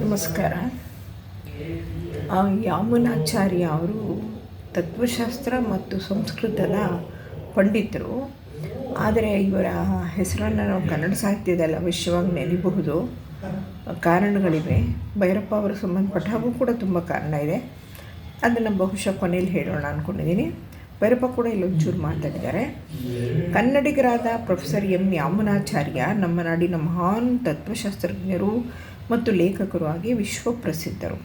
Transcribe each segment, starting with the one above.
ನಮಸ್ಕಾರ. ಆ, ಯಾಮುನಾಚಾರ್ಯ ಅವರು ತತ್ವಶಾಸ್ತ್ರ ಮತ್ತು ಸಂಸ್ಕೃತದ ಪಂಡಿತರು. ಆದರೆ ಇವರ ಹೆಸರನ್ನು ನಾವು ಕನ್ನಡ ಸಾಹಿತ್ಯದಲ್ಲಿ ಅವಶ್ಯವಾಗಿ ನೆನೆಯಬಹುದು ಕಾರಣಗಳಿವೆ. ಭೈರಪ್ಪ ಅವರು ಸಂಬಂಧಪಟ್ಟ ಹಾಗೂ ಕೂಡ ತುಂಬ ಕಾರಣ ಇದೆ. ಅದನ್ನು ಬಹುಶಃ ಕೊನೆಯಲ್ಲಿ ಹೇಳೋಣ ಅಂದ್ಕೊಂಡಿದ್ದೀನಿ ಭೈರಪ್ಪ ಕೂಡ ಇಲ್ಲೊಂಚೂರು ಮಾತಾಡಿದ್ದಾರೆ. ಕನ್ನಡಿಗರಾದ ಪ್ರೊಫೆಸರ್ ಎಂ ಯಾಮನಾಚಾರ್ಯ, ನಮ್ಮ ನಾಡಿನ ಮಹಾನ್ ತತ್ವಶಾಸ್ತ್ರಜ್ಞರು ಮತ್ತು ಲೇಖಕರು ಆಗಿ ವಿಶ್ವಪ್ರಸಿದ್ಧರು.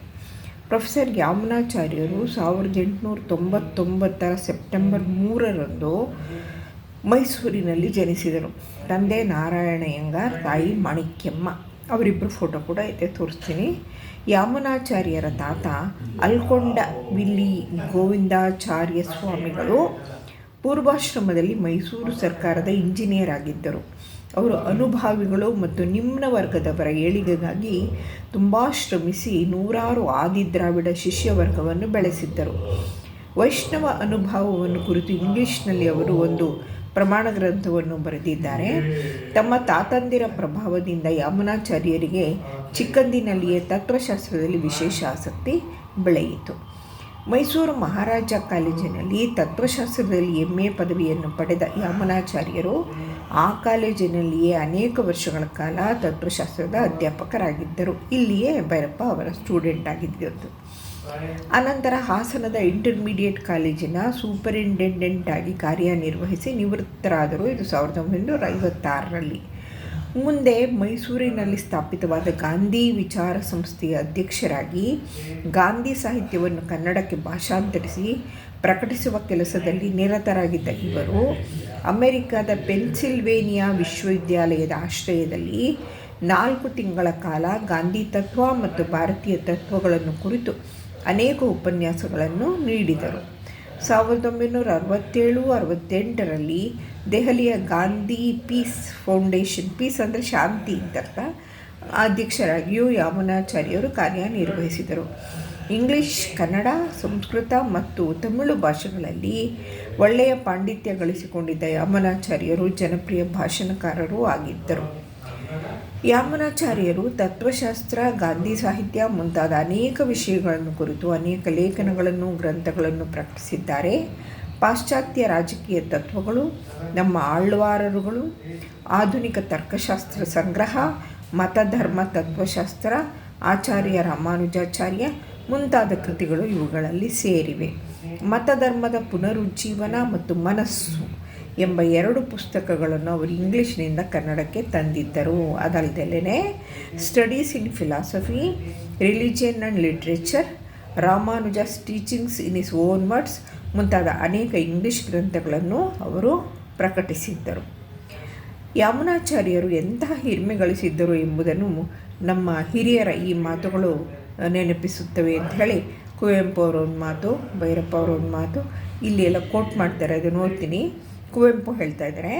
ಪ್ರೊಫೆಸರ್ ಯಾಮನಾಚಾರ್ಯರು ಸಾವಿರದ ಎಂಟುನೂರ ತೊಂಬತ್ತೊಂಬತ್ತರ ಸೆಪ್ಟೆಂಬರ್ ಮೂರರಂದು ಮೈಸೂರಿನಲ್ಲಿ ಜನಿಸಿದರು. ತಂದೆ ನಾರಾಯಣಯ್ಯಂಗಾರ್, ತಾಯಿ ಮಾಣಿಕ್ಯಮ್ಮ ಅವರಿಬ್ಬರು ಫೋಟೋ ಕೂಡ ಇದೆ, ತೋರಿಸ್ತೀನಿ. ಯಾಮನಾಚಾರ್ಯರ ತಾತ ಅಲ್ಕೊಂಡ ವಿಲ್ಲಿ ಗೋವಿಂದಾಚಾರ್ಯ ಸ್ವಾಮಿಗಳು ಪೂರ್ವಾಶ್ರಮದಲ್ಲಿ ಮೈಸೂರು ಸರ್ಕಾರದ ಇಂಜಿನಿಯರ್ ಆಗಿದ್ದರು ಅವರು ಅನುಭಾವಿಗಳು ಮತ್ತು ನಿಮ್ನ ವರ್ಗದವರ ಏಳಿಗೆಗಾಗಿ ತುಂಬ ಶ್ರಮಿಸಿ ನೂರಾರು ಆದಿದ್ರಾವಿಡ ಶಿಷ್ಯವರ್ಗವನ್ನು ಬೆಳೆಸಿದ್ದರು. ವೈಷ್ಣವ ಅನುಭವವನ್ನು ಕುರಿತು ಇಂಗ್ಲಿಷ್ನಲ್ಲಿ ಅವರು ಒಂದು ಪ್ರಮಾಣ ಗ್ರಂಥವನ್ನು ಬರೆದಿದ್ದಾರೆ. ತಮ್ಮ ತಾತಂದಿರ ಪ್ರಭಾವದಿಂದ ಯಮುನಾಚಾರ್ಯರಿಗೆ ಚಿಕ್ಕಂದಿನಲ್ಲಿಯೇ ತತ್ವಶಾಸ್ತ್ರದಲ್ಲಿ ವಿಶೇಷ ಆಸಕ್ತಿ ಬೆಳೆಯಿತು. ಮೈಸೂರು ಮಹಾರಾಜ ಕಾಲೇಜಿನಲ್ಲಿ ತತ್ವಶಾಸ್ತ್ರದಲ್ಲಿ ಎಂ ಎ ಪದವಿಯನ್ನು ಪಡೆದ ಯಮುನಾಚಾರ್ಯರು ಆ ಕಾಲೇಜಿನಲ್ಲಿಯೇ ಅನೇಕ ವರ್ಷಗಳ ಕಾಲ ತತ್ವಶಾಸ್ತ್ರದ ಅಧ್ಯಾಪಕರಾಗಿದ್ದರು. ಇಲ್ಲಿಯೇ ಭೈರಪ್ಪ ಅವರ ಸ್ಟೂಡೆಂಟ್ ಆಗಿದ್ದು ಅನಂತರ ಹಾಸನದ ಇಂಟರ್ಮೀಡಿಯೇಟ್ ಕಾಲೇಜಿನ ಸೂಪರಿಂಟೆಂಡೆಂಟ್ ಆಗಿ ಕಾರ್ಯನಿರ್ವಹಿಸಿ ನಿವೃತ್ತರಾದರು. ಇದು ಸಾವಿರದ ಒಂಬೈನೂರ ಐವತ್ತಾರರಲ್ಲಿ. ಮುಂದೆ ಮೈಸೂರಿನಲ್ಲಿ ಸ್ಥಾಪಿತವಾದ ಗಾಂಧಿ ವಿಚಾರ ಸಂಸ್ಥೆಯ ಅಧ್ಯಕ್ಷರಾಗಿ ಗಾಂಧಿ ಸಾಹಿತ್ಯವನ್ನು ಕನ್ನಡಕ್ಕೆ ಭಾಷಾಂತರಿಸಿ ಪ್ರಕಟಿಸುವ ಕೆಲಸದಲ್ಲಿ ನಿರತರಾಗಿದ್ದ ಇವರು ಅಮೆರಿಕದ ಪೆನ್ಸಿಲ್ವೇನಿಯಾ ವಿಶ್ವವಿದ್ಯಾಲಯದ ಆಶ್ರಯದಲ್ಲಿ ನಾಲ್ಕು ತಿಂಗಳ ಕಾಲ ಗಾಂಧಿ ತತ್ವ ಮತ್ತು ಭಾರತೀಯ ತತ್ವಗಳನ್ನು ಕುರಿತು ಅನೇಕ ಉಪನ್ಯಾಸಗಳನ್ನು ನೀಡಿದರು. ಸಾವಿರದ ಒಂಬೈನೂರ ಅರವತ್ತೇಳು, ಅರವತ್ತೆಂಟರಲ್ಲಿ ದೆಹಲಿಯ ಗಾಂಧಿ ಪೀಸ್ ಫೌಂಡೇಶನ್, ಪೀಸ್ ಅಂದರೆ ಶಾಂತಿ ಅಂತರ್ಥ ಅಧ್ಯಕ್ಷರಾಗಿಯೂ ಯಾಮನಾಚಾರ್ಯರು ಕಾರ್ಯನಿರ್ವಹಿಸಿದರು. ಇಂಗ್ಲಿಷ್, ಕನ್ನಡ, ಸಂಸ್ಕೃತ ಮತ್ತು ತಮಿಳು ಭಾಷೆಗಳಲ್ಲಿ ಒಳ್ಳೆಯ ಪಾಂಡಿತ್ಯ ಗಳಿಸಿಕೊಂಡಿದ್ದ ಯಾಮನಾಚಾರ್ಯರು ಜನಪ್ರಿಯ ಭಾಷಣಕಾರರೂ ಆಗಿದ್ದರು. ಯಾಮನಾಚಾರ್ಯರು ತತ್ವಶಾಸ್ತ್ರ, ಗಾಂಧಿ ಸಾಹಿತ್ಯ ಮುಂತಾದ ಅನೇಕ ವಿಷಯಗಳನ್ನು ಕುರಿತು ಅನೇಕ ಲೇಖನಗಳನ್ನು, ಗ್ರಂಥಗಳನ್ನು ಪ್ರಕಟಿಸಿದ್ದಾರೆ. ಪಾಶ್ಚಾತ್ಯ ರಾಜಕೀಯ ತತ್ವಗಳು, ನಮ್ಮ ಆಳ್ವಾರರುಗಳು, ಆಧುನಿಕ ತರ್ಕಶಾಸ್ತ್ರ ಸಂಗ್ರಹ ಮತಧರ್ಮ ತತ್ವಶಾಸ್ತ್ರ, ಆಚಾರ್ಯ ರಾಮಾನುಜಾಚಾರ್ಯ ಮುಂತಾದ ಕೃತಿಗಳು ಇವುಗಳಲ್ಲಿ ಸೇರಿವೆ. ಮತಧರ್ಮದ ಪುನರುಜ್ಜೀವನ ಮತ್ತು ಮನಸ್ಸು ಎಂಬ ಎರಡು ಪುಸ್ತಕಗಳನ್ನು ಅವರು ಇಂಗ್ಲೀಷ್ನಿಂದ ಕನ್ನಡಕ್ಕೆ ತಂದಿದ್ದರು. ಅದಲ್ಲದೆ studies in philosophy religion and literature, Ramanuja's teachings in his own words ಮುಂತಾದ ಅನೇಕ ಇಂಗ್ಲೀಷ್ ಗ್ರಂಥಗಳನ್ನು ಅವರು ಪ್ರಕಟಿಸಿದ್ದರು. ಯಮುನಾಚಾರ್ಯರು ಎಂತಹ ಹಿರಿಮೆ ಗಳಿಸಿದ್ದರು ಎಂಬುದನ್ನು ನಮ್ಮ ಹಿರಿಯರ ಈ ಮಾತುಗಳು ನೆನಪಿಸುತ್ತವೆ ಅಂತ ಹೇಳಿ ಕುವೆಂಪು ಅವರ ಒಂದು ಮಾತು, ಭೈರಪ್ಪ ಅವರ ಒಂದು ಮಾತು, ಇಲ್ಲಿ ಎಲ್ಲ ಕೋಟ್ ಮಾಡ್ತಾರೆ ಅದು ಓದ್ತೀನಿ ಕುವೆಂಪು ಹೇಳ್ತಾ ಇದ್ದಾರೆ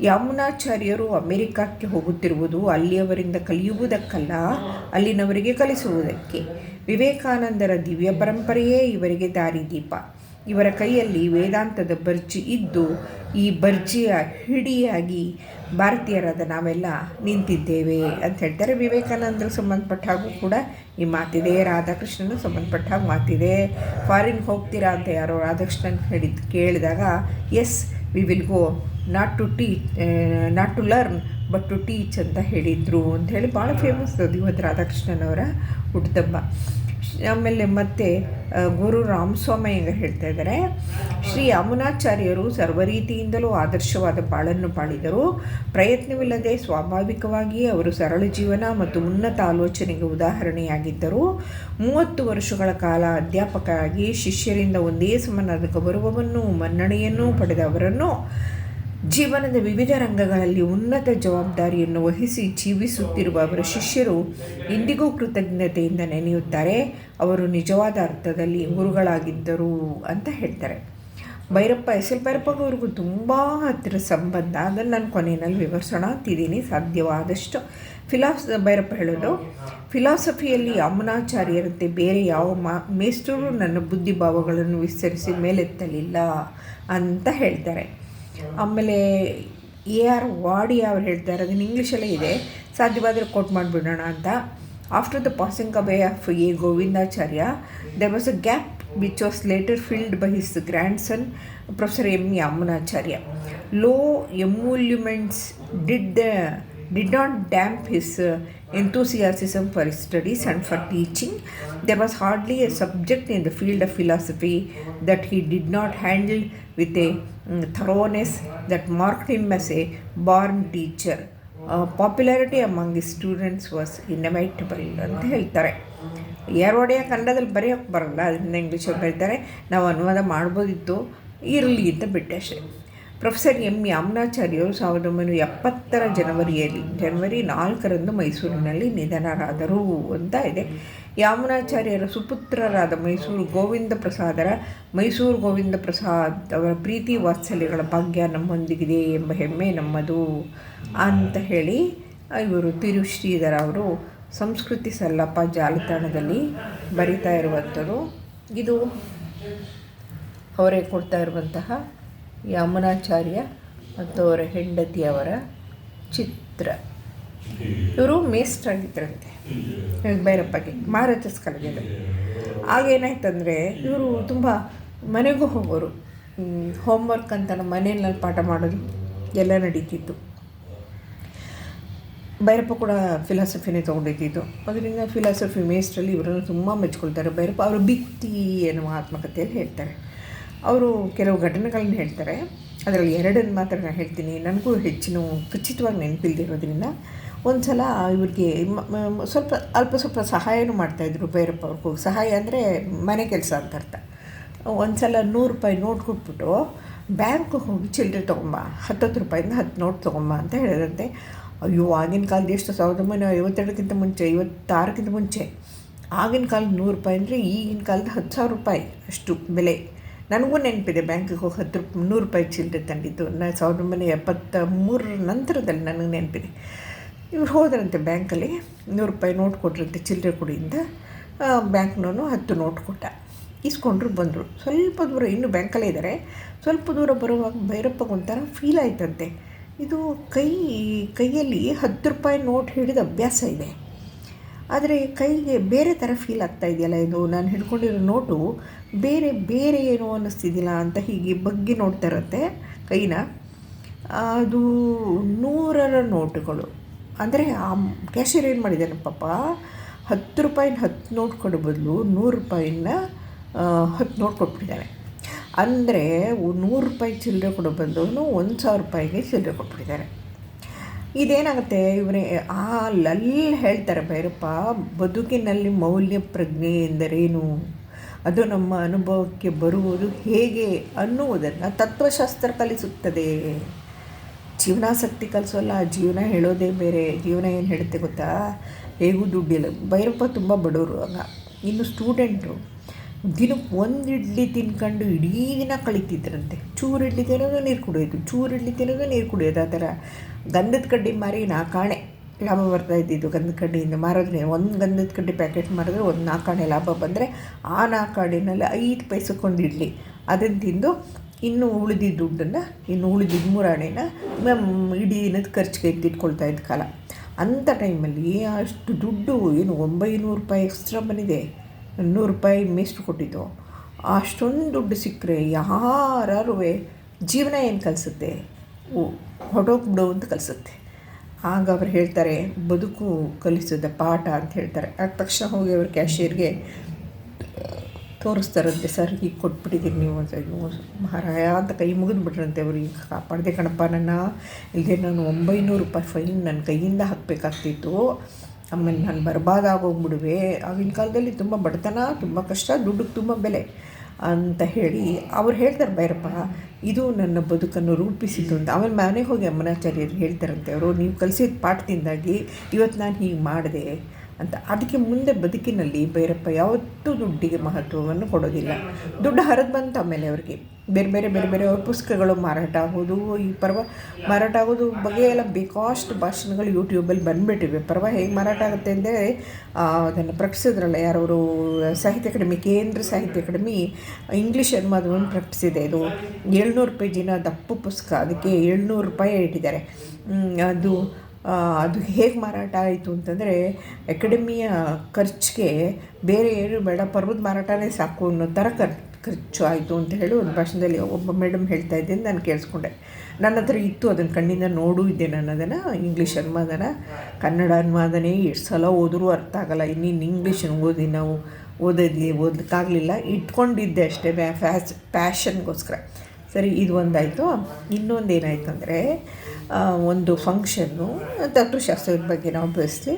ಯಾಮುನಾಚಾರ್ಯರು ಅಮೆರಿಕಕ್ಕೆ ಹೋಗುತ್ತಿರುವುದು ಅಲ್ಲಿಯವರಿಂದ ಕಲಿಯುವುದಕ್ಕಲ್ಲ, ಅಲ್ಲಿನವರಿಗೆ ಕಲಿಸುವುದಕ್ಕೆ. ವಿವೇಕಾನಂದರ ದಿವ್ಯ ಪರಂಪರೆಯೇ ಇವರಿಗೆ ದಾರಿದೀಪ. ಇವರ ಕೈಯಲ್ಲಿ ವೇದಾಂತದ ಬರ್ಜಿ ಇದ್ದು, ಈ ಬರ್ಜಿಯ ಹಿಡಿಯಾಗಿ ಭಾರತೀಯರಾದ ನಾವೆಲ್ಲ ನಿಂತಿದ್ದೇವೆ ಅಂತ ಹೇಳ್ತಾರೆ ವಿವೇಕಾನಂದರು. ಸಂಬಂಧಪಟ್ಟ ಹಾಗೂ ಕೂಡ ಈ ಮಾತಿದೆ. ರಾಧಾಕೃಷ್ಣನು ಸಂಬಂಧಪಟ್ಟ ಹಾಗೆ ಮಾತಿದೆ. ಫಾರಿನ್ಗೆ ಹೋಗ್ತೀರಾ ಅಂತ ಯಾರೋ ರಾಧಾಕೃಷ್ಣನ್ ಹೇಳಿದ್ದು ಕೇಳಿದಾಗ, yes we will go not to teach not to learn but to teach ಅಂತ ಹೇಳಿದರು ಅಂತ ಹೇಳಿ. ಭಾಳ ಫೇಮಸ್ ಅದು ಇವತ್ತು ರಾಧಾಕೃಷ್ಣನವರ ಹುಟ್ಟುಹಬ್ಬ ಆಮೇಲೆ ಮತ್ತೆ ಗುರು ರಾಮಸ್ವಾಮಯ್ಯ ಹೇಳ್ತಾ ಇದ್ದಾರೆ. ಶ್ರೀ ಯಮುನಾಚಾರ್ಯರು ಸರ್ವರೀತಿಯಿಂದಲೂ ಆದರ್ಶವಾದ ಬಾಳನ್ನು ಬಾಳಿದರು ಪ್ರಯತ್ನವಿಲ್ಲದೆ ಸ್ವಾಭಾವಿಕವಾಗಿ ಅವರು ಸರಳ ಜೀವನ ಮತ್ತು ಉನ್ನತ ಆಲೋಚನೆಗೆ ಉದಾಹರಣೆಯಾಗಿದ್ದರು. ಮೂವತ್ತು ವರ್ಷಗಳ ಕಾಲ ಅಧ್ಯಾಪಕರಾಗಿ ಶಿಷ್ಯರಿಂದ ಒಂದೇ ಸಮನಾದ ಗೌರವವನ್ನು ಮನ್ನಣೆಯನ್ನು ಪಡೆದ ಅವರನ್ನು ಜೀವನದ ವಿವಿಧ ರಂಗಗಳಲ್ಲಿ ಉನ್ನತ ಜವಾಬ್ದಾರಿಯನ್ನು ವಹಿಸಿ ಜೀವಿಸುತ್ತಿರುವ ಅವರ ಶಿಷ್ಯರು ಇಂದಿಗೂ ಕೃತಜ್ಞತೆಯಿಂದ ನೆನೆಯುತ್ತಾರೆ. ಅವರು ನಿಜವಾದ ಅರ್ಥದಲ್ಲಿ ಗುರುಗಳಾಗಿದ್ದರು ಅಂತ ಹೇಳ್ತಾರೆ. ಭೈರಪ್ಪ, ಎಸ್ ಎಲ್ ಭೈರಪ್ಪಗವ್ರಿಗೂ ತುಂಬ ಹತ್ತಿರ ಸಂಬಂಧ. ಅದನ್ನು ನಾನು ಕೊನೆಯಲ್ಲಿ ವಿವರಿಸೋಣ. ಅಂತಿದ್ದೀನಿ. ಸಾಧ್ಯವಾದಷ್ಟು ಫಿಲಾಸ್, ಭೈರಪ್ಪ ಹೇಳೋದು, ಫಿಲಾಸಫಿಯಲ್ಲಿ ಅಮ್ಮನಾಚಾರ್ಯರಂತೆ ಬೇರೆ ಯಾವ ಮಾ, ಮೇಷ್ಟರು ನನ್ನ ಬುದ್ಧಿಭಾವಗಳನ್ನು ವಿಸ್ತರಿಸಿ ಮೇಲೆತ್ತಲಿಲ್ಲ ಅಂತ ಹೇಳ್ತಾರೆ. ಆಮೇಲೆ ಎ ಆರ್ ವಾಡಿ ಅವ್ರು ಹೇಳ್ತಾರೆ ಅದನ್ನು ಇಂಗ್ಲೀಷಲ್ಲೇ ಇದೆ. ಸಾಧ್ಯವಾದರೆ ಕೋಟ್ ಮಾಡಿಬಿಡೋಣ ಅಂತ. After the passing away of a Govindacharya there was a gap which was later filled by his grandson professor M E Ammanacharya low emoluments did the did not damp uh, enthusiasm for studies and for teaching. There was hardly a subject in the field of philosophy that he did not handle with a mm, thoroughness that marked him as a born teacher. Uh, popularity among his students was inevitable ಅಂತ ಹೇಳ್ತಾರೆ ಯಾರೋಡೆಯ ಕನ್ನಡದಲ್ಲಿ ಬರೆಯೋಕ್ಕೆ ಬರಲ್ಲ ಅದರಿಂದ ಇಂಗ್ಲೀಷಲ್ಲಿ ಬರೀತಾರೆ ನಾವು ಅನುವಾದ ಮಾಡ್ಬೋದಿತ್ತು ಇರಲಿ ಅಂತ ಬಿಟ್ಟೆ ಅಷ್ಟೇ ಪ್ರೊಫೆಸರ್ ಎಂ ಯಾಮನಾಚಾರ್ಯರು ಸಾವಿರದ ಒಂಬೈನೂರ ಎಪ್ಪತ್ತರ ಜನವರಿಯಲ್ಲಿ, ಜನವರಿ ನಾಲ್ಕರಂದು ಮೈಸೂರಿನಲ್ಲಿ ನಿಧನರಾದರು ಅಂತ ಇದೆ. ಯಾಮನಾಚಾರ್ಯರ ಸುಪುತ್ರರಾದ ಮೈಸೂರು ಗೋವಿಂದ ಪ್ರಸಾದರ, ಮೈಸೂರು ಗೋವಿಂದ ಪ್ರಸಾದ್ ಅವರ ಪ್ರೀತಿ ವಾತ್ಸಲ್ಯಗಳ ಭಾಗ್ಯ ನಮ್ಮೊಂದಿಗಿದೆ ಎಂಬ ಹೆಮ್ಮೆ ನಮ್ಮದು ಅಂತ ಹೇಳಿ, ಇವರು ತಿರು ಶ್ರೀಧರ ಅವರು ಸಂಸ್ಕೃತಿ ಸಲ್ಲಪ್ಪ ಜಾಲತಾಣದಲ್ಲಿ ಬರಿತಾ ಇರುವಂಥದ್ದು. ಇದು ಅವರೇ ಕೊಡ್ತಾ ಇರುವಂತಹ ಯಮುನಾಚಾರ್ಯ ಮತ್ತು ಅವರ ಹೆಂಡತಿಯವರ ಚಿತ್ರ. ಇವರು ಮೇಸ್ಟ್ರಾಗಿದ್ದರಂತೆ ಭೈರಪ್ಪಗೆ ಮಹಾರಾಜಸ್ ಕಾಲೇಜಲ್ಲಿ ಆಗೇನಾಯ್ತಂದರೆ ಇವರು ತುಂಬ ಮನೆಗೂ ಹೋಗೋರು. ಹೋಮ್ವರ್ಕ್ ಅಂತ ನಮ್ಮ ಮನೆಯಲ್ಲಿ ಪಾಠ ಮಾಡೋದು ಎಲ್ಲ ನಡೀತಿತ್ತು. ಭೈರಪ್ಪ ಕೂಡ ಫಿಲಾಸಫಿನೇ ತೊಗೊಂಡಿದ್ದು ಅದರಿಂದ ಫಿಲಾಸಫಿ ಮೇಸ್ಟ್ರಲ್ಲಿ ಇವರನ್ನು ತುಂಬ ಮೆಚ್ಕೊಳ್ತಾರೆ. ಭೈರಪ್ಪ ಅವರು ಬಿತ್ತಿ ಎನ್ನುವ ಆತ್ಮಕಥೆಯಲ್ಲಿ ಹೇಳ್ತಾರೆ. ಅವರು ಕೆಲವು ಘಟನೆಗಳನ್ನ ಹೇಳ್ತಾರೆ. ಅದರಲ್ಲಿ ಎರಡನ್ನು ಮಾತ್ರ ನಾನು ಹೇಳ್ತೀನಿ. ನನಗೂ ಹೆಚ್ಚಿನ ಖಚಿತವಾಗಿ ನೆನಪಿಲ್ದಿರೋದ್ರಿಂದ ಒಂದು ಸಲ ಇವ್ರಿಗೆ ಸ್ವಲ್ಪ ಅಲ್ಪ ಸ್ವಲ್ಪ ಸಹಾಯನೂ ಮಾಡ್ತಾಯಿದ್ರು ಭೈರಪ್ಪ ಅವ್ರಿಗೂ ಸಹಾಯ ಅಂದರೆ ಮನೆ ಕೆಲಸ ಅಂತ ಅರ್ಥ. ಒಂದು ಸಲ ನೂರು ರೂಪಾಯಿ ನೋಟ್ ಕೊಟ್ಬಿಟ್ಟು ಬ್ಯಾಂಕ್ಗೆ ಹೋಗಿ ಚಿಲ್ಲರೆ ತೊಗೊಂಬ ಹತ್ತತ್ತು ರೂಪಾಯಿಂದ ಹತ್ತು ನೋಟ್ ತೊಗೊಂಬ ಅಂತ ಹೇಳಿದಂತೆ ಅಯ್ಯೋ, ಆಗಿನ ಕಾಲದ ಎಷ್ಟು ಸಾವಿರದ ಒಂಬೈನೂರ ಐವತ್ತೆರಡಕ್ಕಿಂತ ಮುಂಚೆ, ಐವತ್ತಾರಕ್ಕಿಂತ ಮುಂಚೆ. ಆಗಿನ ಕಾಲದ ನೂರು ರೂಪಾಯಿ ಅಂದರೆ ಈಗಿನ ಕಾಲದ ಹತ್ತು ಸಾವಿರ ರೂಪಾಯಿ ಅಷ್ಟು ಬೆಲೆ. ನನಗೂ ನೆನಪಿದೆ ಬ್ಯಾಂಕಿಗೆ ಹೋಗಿ ಹತ್ತು ರೂಪಾಯಿ ನೂರು ರೂಪಾಯಿ ಚಿಲ್ಲರೆ ತಂದಿದ್ದು. ನಾನು ಸಾವಿರದ ಒಂಬೈನೂರ ಎಪ್ಪತ್ತ ಮೂರರ ನಂತರದಲ್ಲಿ ನನಗೆ ನೆನಪಿದೆ. ಇವ್ರು ಹೋದ್ರಂತೆ ಬ್ಯಾಂಕಲ್ಲಿ ನೂರು ರೂಪಾಯಿ ನೋಟ್ ಕೊಟ್ರಂತೆ ಚಿಲ್ಲರೆ ಕುಡಿಯಿಂದ. ಬ್ಯಾಂಕ್ನವನು ಹತ್ತು ನೋಟ್ ಕೊಟ್ಟ. ಇಸ್ಕೊಂಡ್ರು ಬಂದರು. ಸ್ವಲ್ಪ ದೂರ, ಇನ್ನೂ ಬ್ಯಾಂಕಲ್ಲೇ ಇದ್ದಾರೆ. ಸ್ವಲ್ಪ ದೂರ ಬರುವಾಗ ಭೈರಪ್ಪಗೆ ಒಂಥರ ಫೀಲ್ ಆಯ್ತಂತೆ. ಇದು ಕೈ, ಕೈಯಲ್ಲಿ ಹತ್ತು ರೂಪಾಯಿ ನೋಟ್ ಹಿಡಿದ ಅಭ್ಯಾಸ ಇದೆ. ಆದರೆ ಕೈಗೆ ಬೇರೆ ಥರ ಫೀಲ್ ಆಗ್ತಾ ಇದೆಯಲ್ಲ ಇದು? ನಾನು ಹಿಡ್ಕೊಂಡಿರೋ ನೋಟು ಬೇರೆ ಬೇರೆ ಏನೋ ಅನ್ನಿಸ್ತಿದ್ದಿಲ್ಲ ಅಂತ ಹೀಗೆ ಬಗ್ಗಿ ನೋಡ್ತಾ ಇರುತ್ತೆ ಕೈನ. ಅದು ನೂರರ ನೋಟುಗಳು. ಅಂದರೆ ಆ ಕ್ಯಾಶಿಯರ್ ಏನು ಮಾಡಿದ್ದಾನೆ ಪಾಪ? ಹತ್ತು ರೂಪಾಯಿನ ಹತ್ತು ನೋಟ್ ಕೊಡೋ ಬದಲು ನೂರು ರೂಪಾಯಿನ ಹತ್ತು ನೋಟ್ ಕೊಟ್ಬಿಟ್ಟಿದ್ದಾನೆ. ಅಂದರೆ ನೂರು ರೂಪಾಯಿ ಚಿಲ್ಲರೆ ಕೊಡೋ ಬಂದವನು ಒಂದು ಸಾವಿರ ರೂಪಾಯಿಗೆ ಚಿಲ್ಲರೆ ಕೊಟ್ಬಿಟ್ಟಿದ್ದಾರೆ ಇದೇನಾಗುತ್ತೆ? ಇವರೇ, ಆ ಲಲ್ಲಿ ಹೇಳ್ತಾರೆ, ಭೈರಪ್ಪ, ಬದುಕಿನಲ್ಲಿ ಮೌಲ್ಯ ಪ್ರಜ್ಞೆ ಎಂದರೇನು? ಅದು ನಮ್ಮ ಅನುಭವಕ್ಕೆ ಬರುವುದು ಹೇಗೆ ಅನ್ನುವುದನ್ನು ತತ್ವಶಾಸ್ತ್ರ ಕಲಿಸುತ್ತದೆ. ಜೀವನಾಸಕ್ತಿ ಕಲಿಸೋಲ್ಲ, ಜೀವನ ಹೇಳೋದೇ ಬೇರೆ. ಜೀವನ ಏನು ಹೇಳುತ್ತೆ ಗೊತ್ತಾ? ಹೇಗೂ ದುಡ್ಡಿಲ್ಲ. ಭೈರಪ್ಪ ತುಂಬ ಬಡವರು ಆಗ ಇನ್ನು ಸ್ಟೂಡೆಂಟು ದಿನಕ್ಕೆ ಒಂದು ಇಡ್ಲಿ ತಿನ್ಕೊಂಡು ಇಡೀ ದಿನ ಕಳೀತಿದ್ರಂತೆ. ಚೂರು ಇಡ್ಲಿ ತಿನ್ನೋದು ನೀರು ಕುಡಿಯೋದು, ಚೂರು ಇಡ್ಲಿ ತಿನ್ನೋದು ನೀರು ಕುಡಿಯೋದು. ಆ ಥರ ಗಂಧದ ಕಡ್ಡಿ ಮಾರಿ ನಾಲ್ಕಾಣೆ ಲಾಭ ಬರ್ತಾ ಇದ್ದಿದ್ದು ಗಂಧದ ಕಡ್ಡಿಯಿಂದ ಮಾರೋದ್ರೆ ಒಂದು ಗಂಧದ ಕಡ್ಡಿ ಪ್ಯಾಕೆಟ್ ಮಾರಿದ್ರೆ ಒಂದು ನಾಲ್ಕಾಣೆ ಲಾಭ ಬಂದರೆ ಆ ನಾಲ್ಕಾಣಿನಲ್ಲಿ ಐದು ಪೈಸಕ್ಕೊಂದು ಇಡ್ಲಿ. ಅದನ್ನು ತಿಂದು ಇನ್ನು ಉಳಿದಿದ್ದ ದುಡ್ಡನ್ನು, ಇನ್ನು ಉಳಿದಿದ್ದ ಮೂರಾಣೆನ ಇಡೀ ದಿನದ ಖರ್ಚಿಗೆ ಎತ್ತಿಟ್ಕೊಳ್ತಾ ಇದ್ದ ಕಾಲ. ಅಂಥ ಟೈಮಲ್ಲಿ ಅಷ್ಟು ದುಡ್ಡು ಏನು ಒಂಬೈನೂರು ರೂಪಾಯಿ ಎಕ್ಸ್ಟ್ರಾ ಬಂದಿದೆ. ನೂರು ರೂಪಾಯಿ ಮೀಸ್ಟ್ ಕೊಟ್ಟಿದ್ದು. ಅಷ್ಟೊಂದು ದುಡ್ಡು ಸಿಕ್ಕರೆ ಯಾರು ಜೀವನ ಏನು ಕಲಿಸುತ್ತೆ? ಹೊಡೋಗ್ಬಿಡು ಅಂತ ಕಲಿಸುತ್ತೆ. ಆಗ ಅವ್ರು ಹೇಳ್ತಾರೆ, ಬದುಕು ಕಲಿಸಿದ ಪಾಠ ಅಂತ ಹೇಳ್ತಾರೆ. ಆದ ತಕ್ಷಣ ಹೋಗಿ ಅವ್ರ ಕ್ಯಾಶಿಯರ್ಗೆ ತೋರಿಸ್ತಾರಂತೆ ಸರ್, ಹೀಗೆ ಕೊಟ್ಬಿಟ್ಟಿದ್ದೀರಿ ನೀವು ಅಂತ ಮಹಾರಾಯ ಅಂತ ಕೈ ಮುಗಿದ್ಬಿಟ್ರಂತೆ ಅವ್ರಿಗೆ ಕಾಪಾಡಿದೆ ಕಣಪ್ಪ, ನನ್ನ ಇಲ್ಲದೆ ನಾನು ಒಂಬೈನೂರು ರೂಪಾಯಿ ಫೈನ್ ನನ್ನ ಕೈಯಿಂದ ಹಾಕಬೇಕಾಗ್ತಿತ್ತು. ಆಮೇಲೆ ನಾನು ಬರ್ಬಾದಾಗೋಗ್ಬಿಡುವೆ. ಆಗಿನ ಕಾಲದಲ್ಲಿ ತುಂಬ ಬಡತನ, ತುಂಬ ಕಷ್ಟ, ದುಡ್ಡಿಗೆ ತುಂಬ ಬೆಲೆ ಅಂತ ಹೇಳಿ ಅವ್ರು ಹೇಳ್ತಾರೆ, ಭೈರಪ್ಪ, ಇದು ನನ್ನ ಬದುಕನ್ನು ರೂಪಿಸಿತು ಅಂತ. ಆಮೇಲೆ ಮನೆಗೆ ಹೋಗಿ ಅಮ್ಮನಾಚಾರ್ಯರು ಹೇಳ್ತಾರಂತೆ, ಅವರು ನೀವು ಕಲಿಸಿದ ಪಾಠದಿಂದಾಗಿ ಇವತ್ತು ನಾನು ಹೀಗೆ ಮಾಡಿದೆ. ಅಂತ. ಅದಕ್ಕೆ ಮುಂದೆ ಬದುಕಿನಲ್ಲಿ ಭೈರಪ್ಪ ಯಾವತ್ತೂ ದುಡ್ಡಿಗೆ ಮಹತ್ವವನ್ನು ಕೊಡೋದಿಲ್ಲ. ದುಡ್ಡು ಹರಿದು ಬಂತು ಆಮೇಲೆ ಅವ್ರಿಗೆ ಬೇರೆ ಬೇರೆ ಬೇರೆ ಬೇರೆ ಅವ್ರ ಪುಸ್ತಕಗಳು ಮಾರಾಟ ಆಗೋದು, ಈ ಪರ್ವ ಮಾರಾಟ ಆಗೋದು ಬಗ್ಗೆ ಎಲ್ಲ ಬೇಕಾಷ್ಟು ಭಾಷಣಗಳು ಯೂಟ್ಯೂಬಲ್ಲಿ ಬಂದುಬಿಟ್ಟಿವೆ. ಪರ್ವ ಹೇಗೆ ಮಾರಾಟ ಆಗುತ್ತೆ ಅಂದರೆ ಅದನ್ನು ಪ್ರಕಟಿಸಿದ್ರಲ್ಲ ಯಾರವರು, ಸಾಹಿತ್ಯ ಅಕಾಡೆಮಿ, ಕೇಂದ್ರ ಸಾಹಿತ್ಯ ಅಕಾಡೆಮಿ ಇಂಗ್ಲೀಷ್ ಅನುವಾದವನ್ನು ಪ್ರಕಟಿಸಿದೆ. ಇದು ಏಳ್ನೂರು ಪೇಜಿನ ದಪ್ಪು ಪುಸ್ತಕ. ಅದಕ್ಕೆ ಏಳ್ನೂರು ರೂಪಾಯಿ ಇಟ್ಟಿದ್ದಾರೆ. ಅದು ಅದು ಹೇಗೆ ಮಾರಾಟ ಆಯಿತು ಅಂತಂದರೆ ಅಕಾಡೆಮಿಯ ಖರ್ಚಿಗೆ ಬೇರೆ ಏನು ಬೇಡ, ಪರ್ವದ ಮಾರಾಟನೇ ಸಾಕು ಅನ್ನೋ ಥರ ಖರ್, ಖರ್ಚು ಆಯಿತು ಅಂತ ಹೇಳಿ ಒಂದು ಭಾಷಣದಲ್ಲಿ ಒಬ್ಬ ಮೇಡಮ್ ಹೇಳ್ತಾ ಇದ್ದೆ ನಾನು ಕೇಳಿಸ್ಕೊಂಡೆ. ನನ್ನ ಹತ್ರ ಇತ್ತು, ಅದನ್ನು ಕಣ್ಣಿಂದ ನೋಡು ಇದ್ದೆ ನಾನು ಅದನ್ನು ಇಂಗ್ಲೀಷ್ ಅನುವಾದನ. ಕನ್ನಡ ಅನುವಾದನೇ ಎಷ್ಟು ಸಲ ಓದರೂ ಅರ್ಥ ಆಗಲ್ಲ ಇನ್ನಿನ್ನು ಇಂಗ್ಲೀಷ್ ಓದಿ ನಾವು ಓದೋದಿ ಓದಕ್ಕಾಗಲಿಲ್ಲ ಇಟ್ಕೊಂಡಿದ್ದೆ ಅಷ್ಟೇ ಫ್ಯಾಸ್ ಪ್ಯಾಷನ್ಗೋಸ್ಕರ ಸರಿ, ಇದು ಒಂದಾಯಿತು. ಇನ್ನೊಂದು ಏನಾಯಿತು ಅಂದರೆ ಒಂದು ಫಂಕ್ಷನ್ನು ತತ್ವಶಾಸ್ತ್ರದ ಬಗ್ಗೆ ನಾವು ಬಯಸ್ಲಿ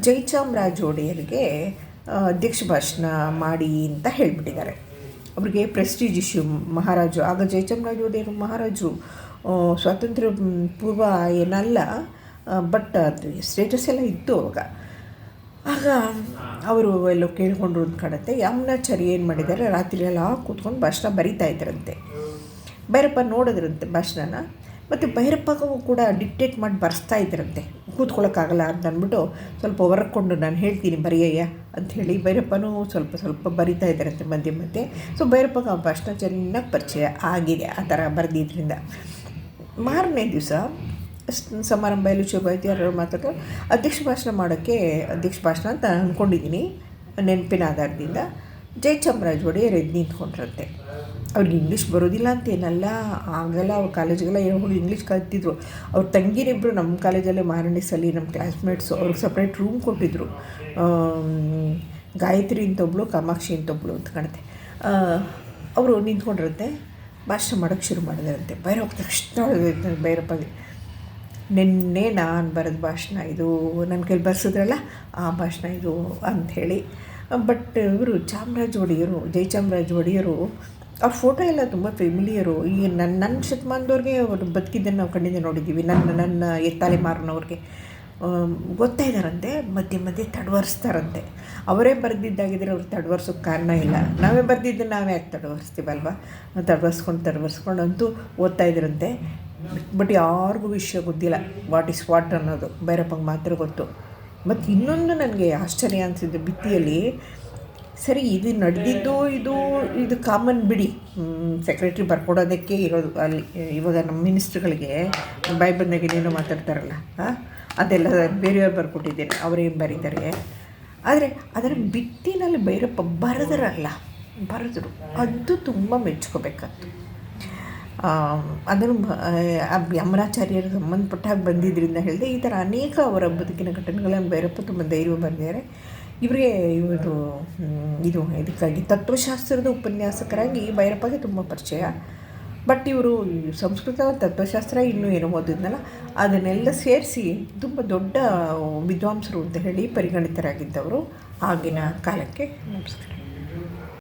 ಜೈಚಾಮರಾಜ್ ಒಡೆಯರಿಗೆ ಅಧ್ಯಕ್ಷ ಭಾಷಣ ಮಾಡಿ ಅಂತ ಹೇಳಿಬಿಟ್ಟಿದ್ದಾರೆ. ಅವ್ರಿಗೆ ಪ್ರೆಸ್ಟೀಜ್ ಇಶ್ಯೂ ಮಹಾರಾಜು. ಆಗ ಜಯಚಾಮರಾಜ ಒಡೆಯರು ಮಹಾರಾಜರು ಆ, ಸ್ವಾತಂತ್ರ್ಯ ಪೂರ್ವ ಏನಲ್ಲ ಬಟ್ ಅದು ಸ್ಟೇಟಸ್ ಎಲ್ಲ ಇತ್ತು ಅವಾಗ. ಆಗ ಅವರು ಎಲ್ಲೋ ಕೇಳಿಕೊಂಡ್ರು ಅಂತ ಕಾಣುತ್ತೆ. ಯಮುನಾಚಾರಿ ಏನು ಮಾಡಿದ್ದಾರೆ? ರಾತ್ರಿ ಎಲ್ಲ ಕೂತ್ಕೊಂಡು ಭಾಷಣ ಬರಿತಾ ಇದ್ರಂತೆ ಬೇರಪ್ಪ ನೋಡಿದ್ರಂತೆ ಭಾಷಣನ? ಮತ್ತು ಭೈರಪ್ಪಗೂ ಕೂಡ ಡಿಕ್ಟೇಟ್ ಮಾಡಿ ಬರೆಸ್ತಾ ಇದ್ರಂತೆ. ಕೂತ್ಕೊಳ್ಳೋಕ್ಕಾಗಲ್ಲ ಅಂತ ಅಂದ್ಬಿಟ್ಟು ಸ್ವಲ್ಪ ಹೊರಕೊಂಡು ನಾನು ಹೇಳ್ತೀನಿ, ಬರೆಯಯ್ಯ ಅಂಥೇಳಿ ಭೈರಪ್ಪನೂ ಸ್ವಲ್ಪ ಸ್ವಲ್ಪ ಬರಿತಾ ಇದ್ದಾರಂತೆ ಮಧ್ಯೆ ಮಧ್ಯೆ. ಸೊ ಭೈರಪ್ಪಗ ಆ ಭಾಷಣ ಚೆನ್ನಾಗಿ ಪರಿಚಯ ಆಗಿದೆ ಆ ಥರ ಬರೆದಿದ್ದರಿಂದ ಮಾರನೇ ದಿವಸ ಸಮಾರಂಭ ಎಲ್ಲ ಶುಭಾಯ್ತು ಯಾರು ಮಾತಾಡೋದು ಅಧ್ಯಕ್ಷ ಭಾಷಣ ಮಾಡೋಕ್ಕೆ ಅಧ್ಯಕ್ಷ ಭಾಷಣ ಅಂತ ಅಂದ್ಕೊಂಡಿದ್ದೀನಿ ನೆನಪಿನ ಆಧಾರದಿಂದ. ಜಯಚಾಮರಾಜ ಒಡೆಯರ್ ಎದ್ದು ನಿಂತ್ಕೊಂಡ್ರಂತೆ. ಅವ್ರಿಗೆ ಇಂಗ್ಲೀಷ್ ಬರೋದಿಲ್ಲ ಅಂತ ಏನಲ್ಲ ಆಗಲ್ಲ ಅವ್ರ ಕಾಲೇಜಿಗೆಲ್ಲ ಹೋಗಿ ಇಂಗ್ಲೀಷ್ ಕಲ್ತಿದ್ರು. ಅವ್ರ ತಂಗಿರಿಬ್ಬರು ನಮ್ಮ ಕಾಲೇಜಲ್ಲೇ ಮಾರಣಿಸಲಿ ನಮ್ಮ ಕ್ಲಾಸ್ಮೇಟ್ಸು ಅವ್ರಿಗೆ ಸಪ್ರೇಟ್ ರೂಮ್ ಕೊಟ್ಟಿದ್ರು. ಆಮ್, ಗಾಯತ್ರಿ ಅಂತ ಒಬ್ಬಳು ಕಾಮಾಕ್ಷಿ ಅಂತ ಒಬ್ಬಳು ಅಂತ ಕಾಣುತ್ತೆ. ಅವರು ನಿಂತ್ಕೊಂಡಿರುತ್ತೆ ಭಾಷಣ ಮಾಡೋಕ್ಕೆ ಶುರು ಮಾಡಿದ್ರಂತೆ. ಭೈರವ ತಕ್ಷಣ ಭೈರಪ್ಪಗೆ ನಿನ್ನೆ ನಾನು ಬರೆದ ಭಾಷಣ ಇದು ನನ್ನ ಕೈಲಿ ಬರ್ಸಿದ್ರಲ್ಲ ಆ ಭಾಷಣ ಇದು ಅಂಥೇಳಿ ಬಟ್ ಇವರು ಚಾಮರಾಜ ಒಡೆಯರು ಜಯಚಾಮರಾಜ ಒಡೆಯರು ಅವ್ರ ಫೋಟೋ ಎಲ್ಲ ತುಂಬ ಫೆಮಿಲಿಯರು ಈ ನನ್ನ ನನ್ನ ಶತಮಾನದವ್ರಿಗೆ ಅವರು ಬದುಕಿದ್ದನ್ನು ನಾವು ಕಣ್ಣಿಂದ ನೋಡಿದ್ದೀವಿ ನನ್ನ ನನ್ನ ಎತ್ತಾಲೆ ಮಾರನವ್ರಿಗೆ. ಗೊತ್ತಾ ಇದ್ದಾರಂತೆ, ಮಧ್ಯೆ ಮಧ್ಯೆ ತಡವರ್ಸ್ತಾರಂತೆ. ಅವರೇ ಬರೆದಿದ್ದಾಗಿದ್ದರೆ ಅವ್ರು ತಡವರ್ಸೋಕ್ಕೆ ಕಾರಣ ಇಲ್ಲ. ನಾವೇ ಬರೆದಿದ್ದು ನಾವೇ ಯಾಕೆ ತಡವರಿಸ್ತೀವಲ್ವ? ತಡವರ್ಸ್ಕೊಂಡು ತಡವರ್ಸ್ಕೊಂಡು ಅಂತೂ ಓದ್ತಾ ಇದ್ರಂತೆ. ಬಟ್ ಯಾರಿಗೂ ವಿಷಯ ಗೊತ್ತಿಲ್ಲ. ವಾಟ್ ಇಸ್ ವಾಟ್ ಅನ್ನೋದು. ಭೈರಪ್ಪಂಗೆ ಮಾತ್ರ ಗೊತ್ತು. ಮತ್ತು ಇನ್ನೊಂದು ನನಗೆ ಆಶ್ಚರ್ಯ ಅನಿಸಿದ್ದು, ಭಿತ್ತಿಯಲ್ಲಿ ಸರಿ, ಇದು ನಡೆದಿದ್ದು ಇದು ಇದು ಕಾಮನ್ ಬಿಡಿ. ಸೆಕ್ರೆಟ್ರಿ ಬರ್ಕೊಡೋದಕ್ಕೆ ಇರೋದು ಅಲ್ಲಿ, ಇವಾಗ ನಮ್ಮ ಮಿನಿಸ್ಟ್ರುಗಳಿಗೆ ಬಾಯ್ ಬಂದಾಗ ಏನೇನೋ ಮಾತಾಡ್ತಾರಲ್ಲ, ಹಾಂ? ಅದೆಲ್ಲ ಬೇರೆಯವ್ರು ಬರ್ಕೊಟ್ಟಿದ್ದೇನೆ ಅವರೇನು ಬರೀತಾರೆ? ಆದರೆ, ಅದರ ಬಿತ್ತಿನಲ್ಲಿ ಭೈರಪ್ಪ ಬರೆದರಲ್ಲ, ಬರೆದರು. ಅದು ತುಂಬ ಮೆಚ್ಕೋಬೇಕಾದ್ದು ಅದನ್ನು ಯಮರಾಚಾರ್ಯರು ಸಂಬಂಧಪಟ್ಟಾಗ ಬಂದಿದ್ದರಿಂದ ಹೇಳಿದೆ, ಈ ಥರ ಅನೇಕ ಅವರ ಬದುಕಿನ ಘಟನೆಗಳನ್ನು ಭೈರಪ್ಪ ತುಂಬ ಧೈರ್ಯ ಬಂದಿದ್ದಾರೆ. ಇವರಿಗೆ ಇವರು ಇದು, ಇದಕ್ಕಾಗಿ ತತ್ವಶಾಸ್ತ್ರದ ಉಪನ್ಯಾಸಕರಾಗಿ ಭೈರಪ್ಪಗೆ ತುಂಬ ಪರಿಚಯ. ಬಟ್ ಇವರು ಸಂಸ್ಕೃತ ತತ್ವಶಾಸ್ತ್ರ ಇನ್ನೂ ಏನೋ ಅದನ್ನೆಲ್ಲ ಸೇರಿಸಿ ತುಂಬ ದೊಡ್ಡ ವಿದ್ವಾಂಸರು ಅಂತ ಹೇಳಿ ಪರಿಗಣಿತರಾಗಿದ್ದವರು ಆಗಿನ ಕಾಲಕ್ಕೆ. ನಮಸ್ಕಾರ.